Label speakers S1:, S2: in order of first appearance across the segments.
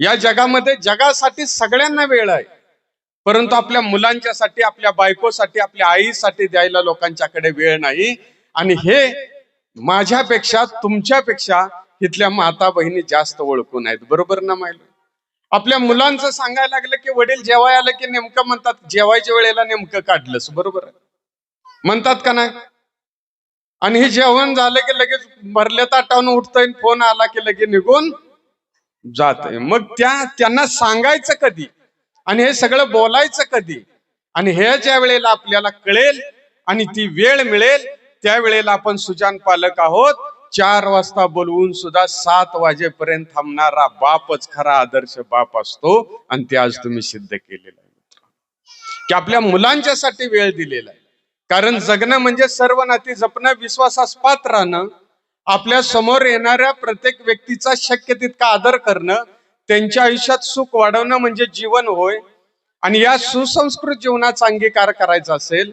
S1: या जगामध्ये जगासाठी सगळ्यांना वेळ आहे. परंतु आपल्या मुलांच्यासाठी आपल्या बायकोसाठी आपल्या आईसाठी द्यायला लोकांच्याकडे वेळ नाही. आणि हे माझ्यापेक्षा तुमच्यापेक्षा इथल्या माता बहिणी जास्त ओळखून आहेत. बरोबर ना माहिती आपल्या मुलांचं सांगायला लागलं की वडील जेवाय आलं की नेमकं म्हणतात जेवायच्या वेळेला नेमकं काढलंस. बरोबर म्हणतात का नाही? आणि हे जेवण झालं की लगेच भरल्या ताटावून उठतंय फोन आला की लगेच निघून जात. मग त्या त्यांना सांगायचं कधी? आणि हे सगळं बोलायचं कधी? आणि हे ज्या वेळेला आपल्याला कळेल आणि ती वेळ मिळेल त्यावेळेला आपण सुजान पालक आहोत. चार वाजता बोलवून सुद्धा सात वाजेपर्यंत थांबणारा बापच खरा आदर्श बाप असतो आणि ते आज तुम्ही सिद्ध केलेलं आहे की आपल्या मुलांच्यासाठी वेळ दिलेला आहे. कारण जगणं म्हणजे सर्व नाती जपणं विश्वासास पात्र राहणं आपल्यासमोर येणाऱ्या प्रत्येक व्यक्तीचा शक्य तितका आदर करणं त्यांच्या आयुष्यात सुख वाढवणं म्हणजे जीवन होय. आणि या सुसंस्कृत जीवनाचा अंगीकार करायचा असेल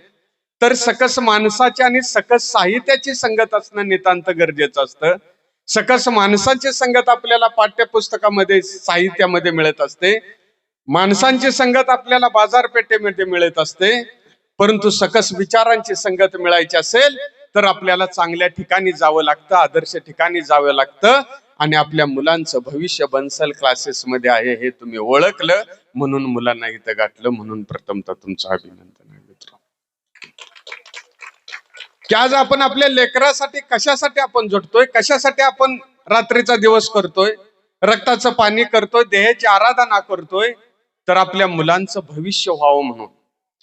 S1: तर सकस माणसाची आणि सकस साहित्याची संगत असणं नितांत गरजेचं असतं. सकस माणसाची संगत आपल्याला पाठ्यपुस्तकामध्ये साहित्यामध्ये मिळत असते. माणसांची संगत आपल्याला बाजारपेठेमध्ये मिळत असते. परंतु सकस विचारांची संगत मिळायची असेल तर आपल्याला चांगल्या ठिकाणी जावं लागतं आदर्श ठिकाणी जावं लागतं आणि आपल्या मुलांचं भविष्य बन्सल क्लासेस मध्ये आहे हे तुम्ही ओळखलं. म्हणून मुलांना इथं गाठलं. म्हणून प्रथमतः तुमचं अभिनंदन आहे मित्र. की आज आपण आपल्या लेकरासाठी कशासाठी आपण झटतोय कशासाठी आपण रात्रीचा दिवस करतोय? रक्ताचं पाणी करतोय? देहाची आराधना करतोय? तर आपल्या मुलांचं भविष्य व्हावं म्हणून.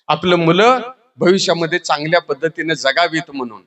S1: आपलं मुलं भविष्यामध्ये चांगल्या पद्धतीने जगावीत म्हणून.